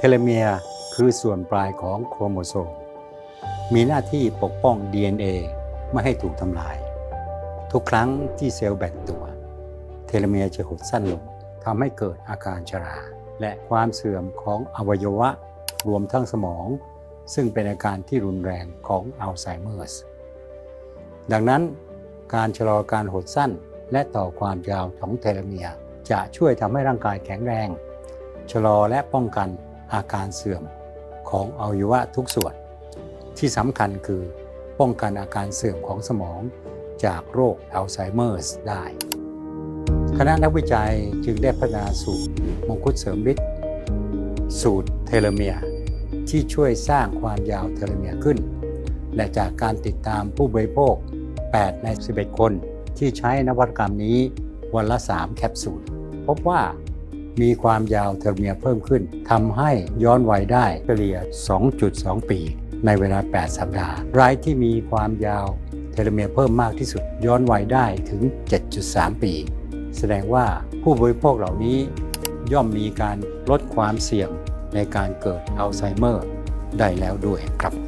เทโลเมียร์คือส่วนปลายของโครโมโซม มีหน้าที่ปกป้อง DNA ไม่ให้ถูกทำลาย ทุกครั้งที่เซลล์แบ่งตัว เทโลเมียร์จะหดสั้นลงทำให้เกิดอาการชรา และความเสื่อมของอวัยวะรวมทั้งสมอง ซึ่งเป็นอาการที่รุนแรงของอัลไซเมอร์สดังนั้นการชะลอการหดสั้นและต่อความยาวของเทโลเมียร์จะช่วยทำให้ร่างกายแข็งแรง ชะลอและป้องกัน อาการเสื่อมของอวัยวะทุกส่วน ที่สำคัญคือป้องกันอาการเสื่อมของสมองจากโรคอัลไซเมอร์สได้ คณะนักวิจัยจึงได้พัฒนาสูตรมงคุดเสริมฤทธิ์สูตรเทโลเมียร์ที่ช่วยสร้างความยาวเทโลเมียร์ขึ้น และจากการติดตามผู้บริโภค 8 ใน 11 คนที่ใช้นวัตกรรมนี้วันละ 3 แคปซูล พบว่า มีความยาวเทโลเมียร์เพิ่มขึ้นทำให้ย้อนวัยได้เฉลี่ย 2.2 ปี ในเวลา 8 สัปดาห์ รายที่มีความยาวเทโลเมียร์เพิ่มมากที่สุด ย้อนวัยได้ถึง 7.3 ปี แสดงว่าผู้บริโภคเหล่านี้ย่อมมีการลดความเสี่ยงในการเกิดอัลไซเมอร์ได้แล้วด้วยครับ